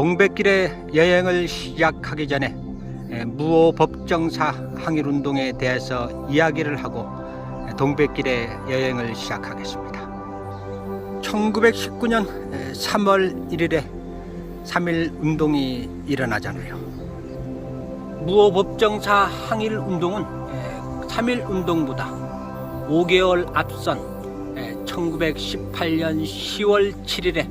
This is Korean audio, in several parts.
동백길의 여행을 시작하기 전에 에, 무호 법정사 항일 운동에 대해서 이야기를 하고 에, 동백길의 여행을 시작하겠습니다. 1919년 3월 1일에 3.1 운동이 일어나잖아요. 무호 법정사 항일 운동은 3.1 운동보다 5개월 앞선 1918년 10월 7일에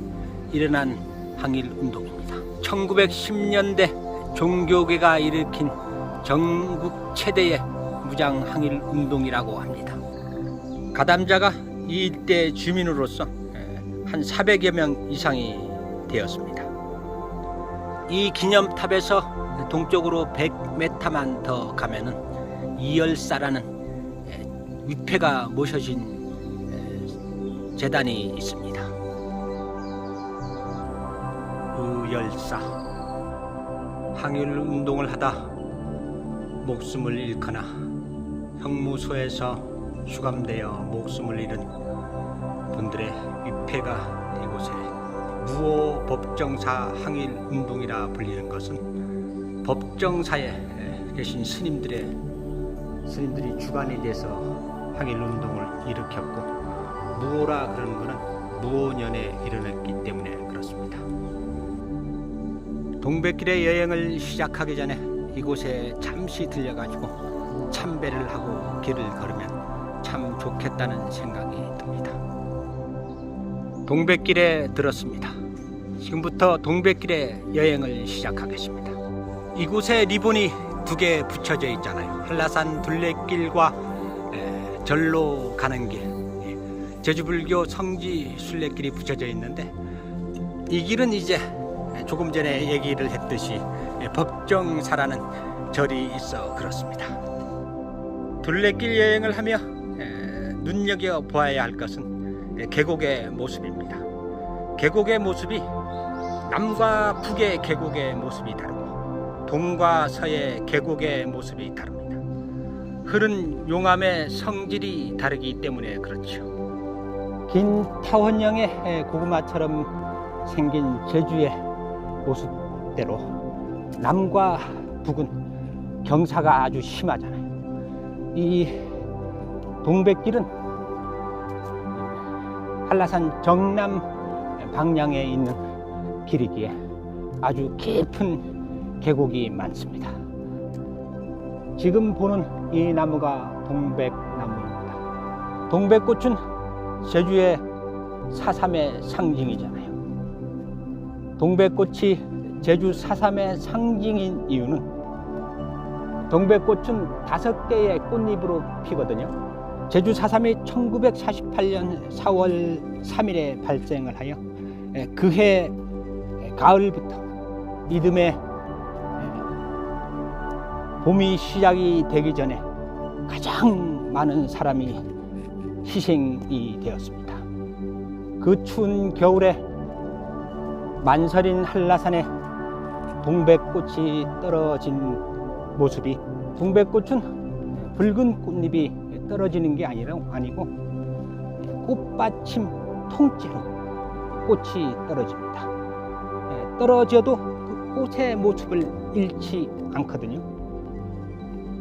일어난 항일 운동입니다. 1910년대 종교계가 일으킨 전국 최대의 무장 항일 운동이라고 합니다. 가담자가 이 일대 주민으로서 한 400여 명 이상이 되었습니다. 이 기념탑에서 동쪽으로 100m만 더 가면은 이열사라는 위패가 모셔진 재단이 있습니다. 열사 항일 운동을 하다 목숨을 잃거나 형무소에서 수감되어 목숨을 잃은 분들의 위패가 이곳에 무호 법정사 항일 운동이라 불리는 것은 법정사에 계신 스님들의 스님들이 주관이 돼서 항일 운동을 일으켰고 무호라 그러는 것은 무호년에 일어났기 때문에. 동백길의 여행을 시작하기 전에 이곳에 잠시 들려가지고 참배를 하고 길을 걸으면 참 좋겠다는 생각이 듭니다. 동백길에 들었습니다. 지금부터 동백길의 여행을 시작하겠습니다. 이곳에 리본이 두 개 붙여져 있잖아요. 한라산 둘레길과 에, 절로 가는 길, 예, 제주불교 성지 순례길이 붙여져 있는데 이 길은 이제 조금 전에 얘기를 했듯이 예, 법정사라는 절이 있어 그렇습니다. 둘레길 여행을 하며 에, 눈여겨 보아야 할 것은 에, 계곡의 모습입니다. 계곡의 모습이 남과 북의 계곡의 모습이 다르고 동과 서의 계곡의 모습이 다릅니다. 흐른 용암의 성질이 다르기 때문에 그렇죠. 긴 타원형의 고구마처럼 생긴 제주의 모습대로 남과 북은 경사가 아주 심하잖아요. 이 동백길은 한라산 정남 방향에 있는 길이기에 아주 깊은 계곡이 많습니다. 지금 보는 이 나무가 동백나무입니다. 동백꽃은 제주의 사삼의 상징이잖아요. 동백꽃이 제주 사삼의 상징인 이유는 동백꽃은 다섯 개의 꽃잎으로 피거든요. 제주 사삼이 1948년 4월 3일에 발생을 하여 그해 가을부터 이듬해 봄이 시작이 되기 전에 가장 많은 사람이 희생이 되었습니다. 그 추운 겨울에 만설인 한라산에 동백꽃이 떨어진 모습이 동백꽃은 붉은 꽃잎이 떨어지는 게 아니라 아니고 꽃받침 통째로 꽃이 떨어집니다. 예, 떨어져도 그 꽃의 모습을 잃지 않거든요.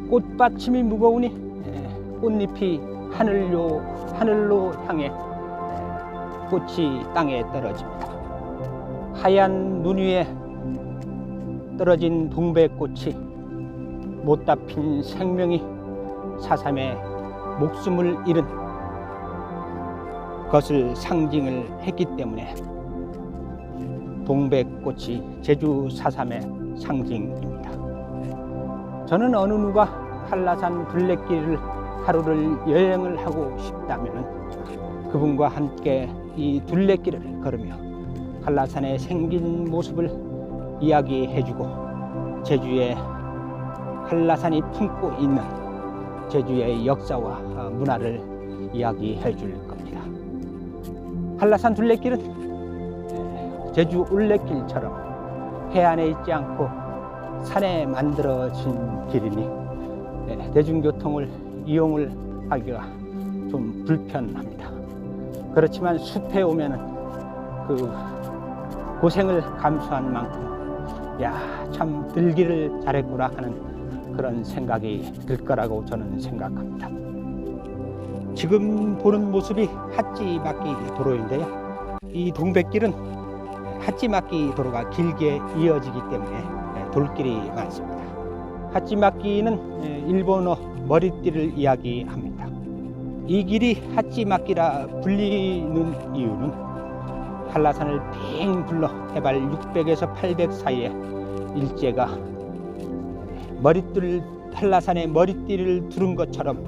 꽃받침이 무거우니 예, 꽃잎이 하늘로 하늘로 향해 예, 꽃이 땅에 떨어집니다. 하얀 눈 위에 떨어진 동백꽃이 못다 핀 생명이 사삼의 목숨을 잃은 것을 상징을 했기 때문에 동백꽃이 제주 사삼의 상징입니다. 저는 어느 누가 한라산 둘레길을 하루를 여행을 하고 싶다면 그분과 함께 이 둘레길을 걸으며 한라산의 생긴 모습을 이야기해주고 제주의 한라산이 품고 있는 제주의 역사와 문화를 이야기해 줄 겁니다. 한라산 둘레길은 제주 올레길처럼 해안에 있지 않고 산에 만들어진 길이니 대중교통을 이용을 하기가 좀 불편합니다. 그렇지만 숲에 오면은 그 고생을 감수한 만큼 야 참 들기를 잘했구나 하는 그런 생각이 들 거라고 저는 생각합니다. 지금 보는 모습이 핫지막기 도로인데요. 이 동백길은 핫지막기 도로가 길게 이어지기 때문에 돌길이 많습니다. 핫지막기는 일본어 머리띠를 이야기합니다. 이 길이 핫지막기라 불리는 이유는 한라산을 빙 둘러 해발 600에서 800 사이에 일제가 머리띠를 한라산에 머리띠를 두른 것처럼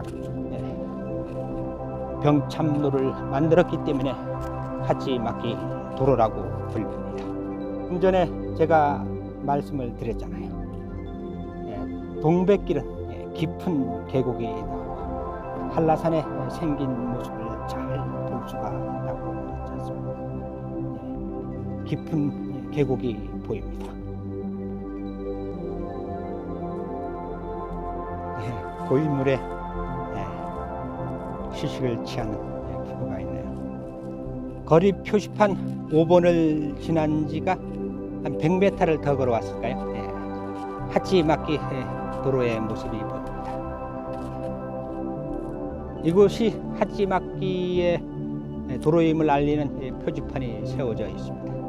병참로를 만들었기 때문에 핫지막기 도로라고 불립니다. 좀 전에 제가 말씀을 드렸잖아요. 예, 동백길은 예, 깊은 계곡이 나오고 한라산에 생긴 모습을 잘 볼 수가 있다고 그랬지 않습니까? 예, 깊은 계곡이 보입니다. 예, 고인물에 예, 휴식을 취하는 예, 부부가 있네요. 거리 표시판 5번을 지난 지가 한 100m를 더 걸어왔을까요? 예. 하치막기 예, 도로의 모습이 보입니다. 이곳이 하치막기의 예, 도로임을 알리는 예, 표지판이 세워져 있습니다.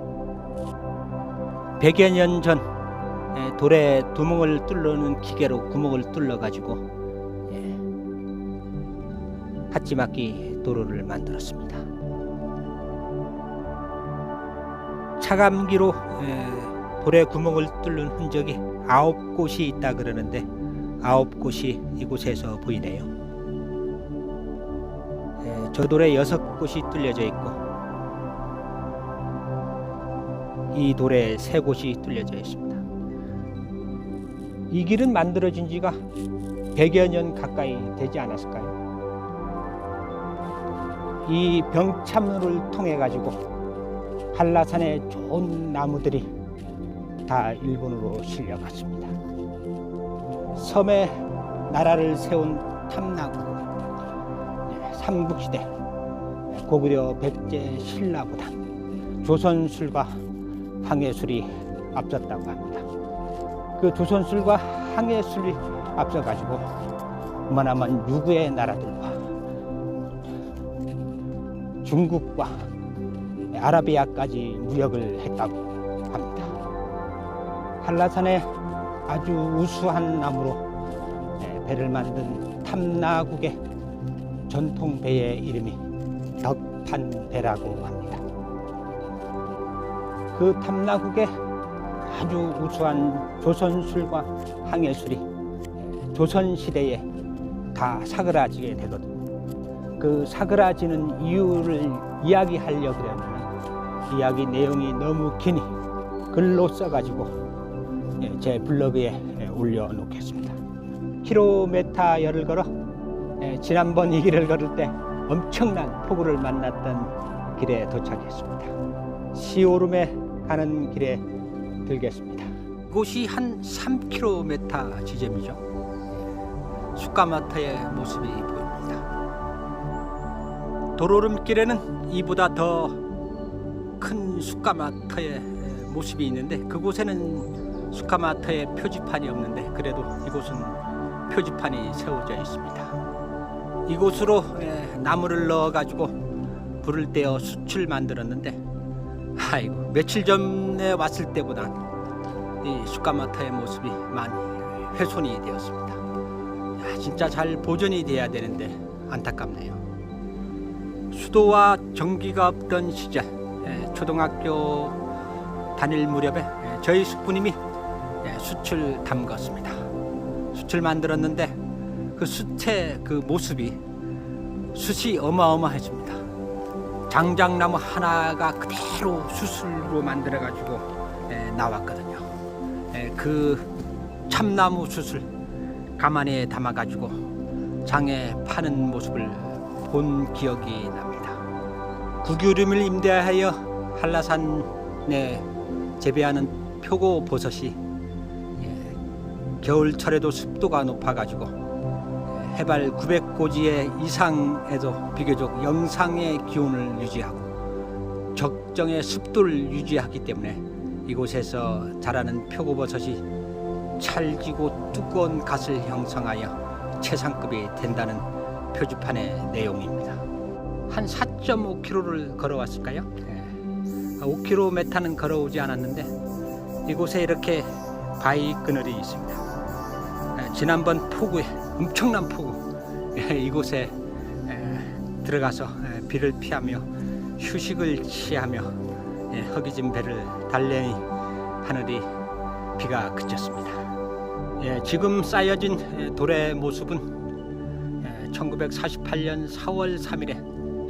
100여 년전 예, 돌에 구멍을 뚫는 기계로 구멍을 뚫어 가지고 예, 도로를 만들었습니다. 차감기로 에, 돌에 구멍을 뚫는 흔적이 아홉 곳이 있다 그러는데 아홉 곳이 이곳에서 보이네요. 에, 저 돌에 여섯 곳이 뚫려져 있고 이 돌에 세 곳이 뚫려져 있습니다. 이 길은 만들어진 지가 100여 년 가까이 되지 않았을까요? 이 병참로를 통해 가지고 한라산의 좋은 나무들이 다 일본으로 실려갔습니다. 섬에 나라를 세운 탐나고 예, 삼국시대 고구려 백제 신라보다 조선술과 항해술이 앞섰다고 합니다. 그 조선술과 항해술이 앞서가지고 그만하면 유구의 나라들과 중국과 아라비아까지 무역을 했다고 합니다. 한라산에 아주 우수한 나무로 예, 배를 만든 탐나국의 전통 배의 이름이 덕판배라고 합니다. 그 탐나국의 아주 우수한 조선술과 항해술이 조선 시대에 다 사그라지게 되거든요. 그 사그라지는 이유를 이야기하려 그러면 이야기 내용이 너무 기니 글로 써가지고 예, 제 블로그에 예, 올려놓겠습니다. 킬로메타 열을 걸어 예, 지난번 이 길을 걸을 때 엄청난 폭우를 만났던 길에 도착했습니다. 시오름에 가는 길에 들겠습니다. 이곳이 한 3km 지점이죠. 숫가마타의 모습이 보입니다. 도로름길에는 이보다 더큰 숫가마타의 모습이 있는데 그곳에는 숫가마타의 표지판이 없는데 그래도 이곳은 표지판이 세워져 있습니다. 이곳으로 에, 나무를 넣어 가지고 불을 떼어 숯을 만들었는데 아이고 며칠 전에 왔을 때보다 이 숫가마타의 모습이 많이 훼손이 되었습니다. 야, 진짜 잘 보존이 돼야 되는데 안타깝네요. 수도와 전기가 없던 시절 예, 초등학교 다닐 무렵에 예, 저희 숙부님이 예, 숯을 담갔습니다. 숯을 만들었는데 그 숯의 그 모습이 숯이 어마어마했습니다. 장작나무 하나가 그대로 숯으로 만들어 가지고 나왔거든요. 예, 그 참나무 숯을 가만히 담아 가지고 장에 파는 모습을 본 기억이 납니다. 구규림을 임대하여 한라산에 재배하는 표고 버섯이 예, 겨울철에도 습도가 높아가지고 예, 해발 900고지의 이상에도 비교적 영상의 기온을 유지하고 적정의 습도를 유지하기 때문에 이곳에서 자라는 표고버섯이 찰지고 두꺼운 갓을 형성하여 최상급이 된다는 표지판의 내용입니다. 한 4.5km를 걸어왔을까요? 5km는 걸어오지 않았는데 이곳에 이렇게 바위 그늘이 있습니다. 에, 지난번 폭우에 엄청난 폭우 에, 이곳에 에, 들어가서 에, 비를 피하며 휴식을 취하며 에, 허기진 배를 달래니 하늘이 비가 그쳤습니다. 예, 지금 쌓여진 에, 돌의 모습은 에, 1948년 4월 3일에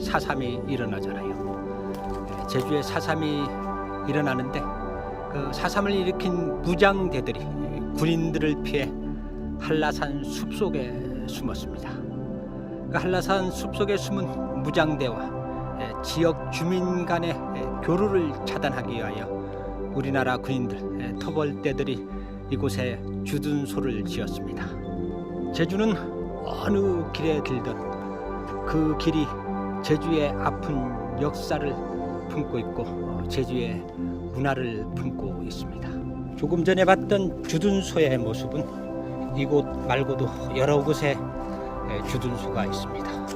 4.3이 일어나잖아요. 예, 제주에 4.3이 일어나는데 그 4.3을 일으킨 무장대들이 군인들을 피해 한라산 숲속에 숨었습니다. 그 한라산 숲속에 숨은 무장대와 예, 지역 주민 간의 예, 교류를 차단하기 위하여 우리나라 군인들 예, 터벌대들이 이곳에 주둔소를 지었습니다. 제주는 어느 길에 들든 그 길이 제주의 아픈 역사를 품고 있고 어, 제주의 문화를 품고 있습니다. 조금 전에 봤던 주둔소의 모습은 이곳 말고도 여러 곳에 에, 주둔소가 있습니다.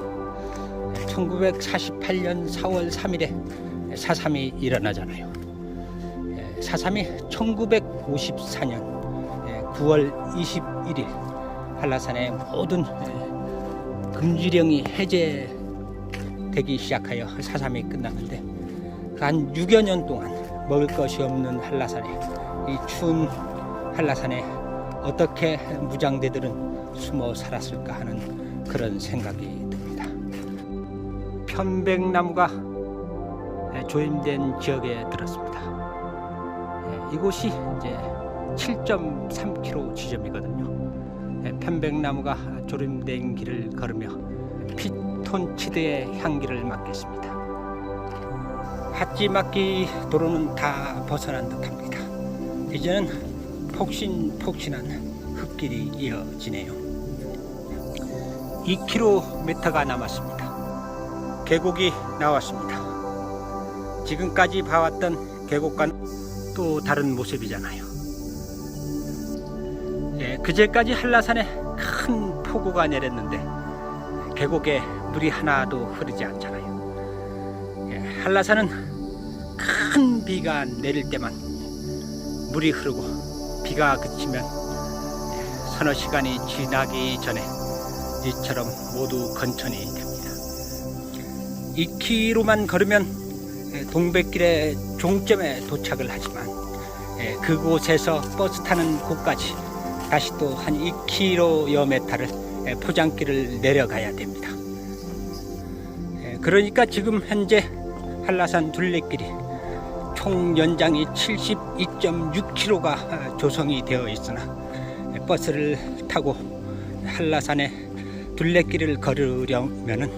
1948년 4월 3일에 4.3이 일어나잖아요. 4.3이 1954년 9월 21일 한라산의 모든 에, 금지령이 해제되기 시작하여 4.3이 끝났는데 그한 6여 년 동안 먹을 것이 없는 한라산에 이 추운 한라산에 어떻게 무장대들은 숨어 살았을까 하는 그런 생각이 듭니다. 편백나무가 조임된 지역에 들었습니다. 예, 이곳이 이제 7.3km 지점이거든요. 예, 편백나무가 조림된 길을 걸으며 피톤치드의 향기를 맡겠습니다. 핫지막기 도로는 다 벗어난 듯합니다. 이제는 폭신폭신한 흙길이 이어지네요. 2km가 남았습니다. 계곡이 나왔습니다. 지금까지 봐왔던 계곡과는 또 다른 모습이잖아요. 예, 그제까지 한라산에 큰 폭우가 내렸는데 계곡에 물이 하나도 흐르지 않잖아요. 예, 한라산은 큰 비가 내릴 때만 물이 흐르고 비가 그치면 예, 서너 시간이 지나기 전에 이처럼 모두 건천이 됩니다. 2km만 걸으면 예, 동백길의 종점에 도착을 하지만 예, 그곳에서 버스 타는 곳까지 다시 또 한 2km여 메타를 예, 포장길을 내려가야 됩니다. 예, 그러니까 지금 현재 한라산 둘레길이 총 연장이 72.6km가 조성이 되어 있으나 예, 버스를 타고 한라산의 둘레길을 걸으려면은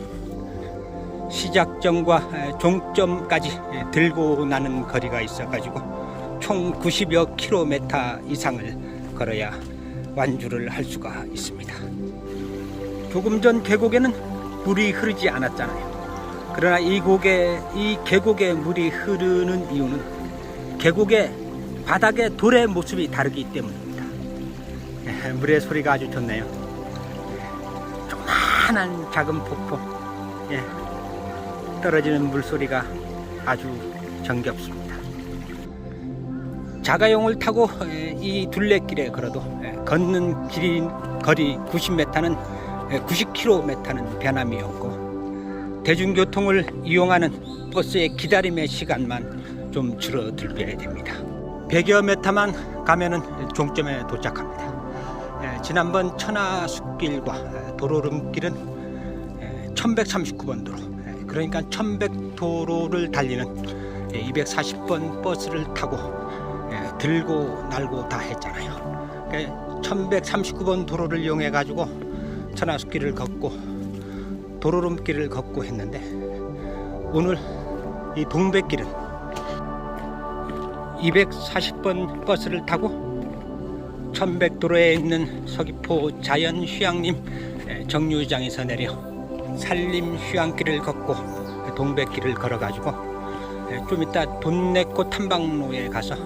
시작점과 종점까지 들고 나는 거리가 있어가지고 총 90여 킬로미터 이상을 걸어야 완주를 할 수가 있습니다. 조금 전 계곡에는 물이 흐르지 않았잖아요. 그러나 이 곡에 이 계곡에 물이 흐르는 이유는 계곡의 바닥의 돌의 모습이 다르기 때문입니다. 예, 물의 소리가 아주 좋네요. 조만한 작은 폭포, 예, 떨어지는 물소리가 아주 정겹습니다. 자가용을 타고 에, 이 둘레길에 걸어도 에, 걷는 길이 거리 90m는 90km는 변함이 없고 대중교통을 이용하는 버스의 기다림의 시간만 좀 줄어들게 됩니다. 100여 메타만 가면은 종점에 도착합니다. 에, 지난번 천하숲길과 도로름길은 1139번 도로 그러니까 1100도로를 달리는 240번 버스를 타고 예, 들고 날고 다 했잖아요. 1139번 도로를 이용해 가지고 천하숲길을 걷고 도로름길을 걷고 했는데 오늘 이 동백길은 240번 버스를 타고 1100도로에 있는 서귀포 자연휴양림 예, 정류장에서 내려 산림 휴양길을 걷고 동백길을 걸어가지고 좀 이따 돈내꽃 탐방로에 가서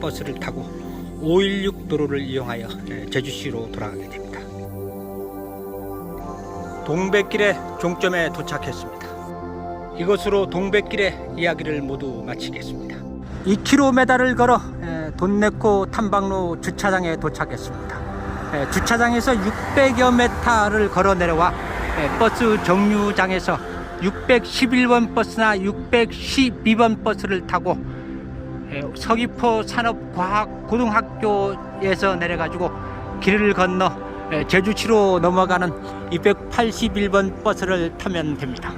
버스를 타고 516 도로를 이용하여 예, 제주시로 돌아가게 됩니다. 동백길의 종점에 도착했습니다. 이것으로 동백길의 이야기를 모두 마치겠습니다. 2km를 걸어 에, 돈 내고 탐방로 주차장에 도착했습니다. 에, 주차장에서 600여 m를 걸어 내려와 에, 버스 정류장에서 611번 버스나 612번 버스를 타고 에, 서귀포 산업과학고등학교에서 내려가지고 길을 건너 에, 제주시로 넘어가는 281번 버스를 타면 됩니다.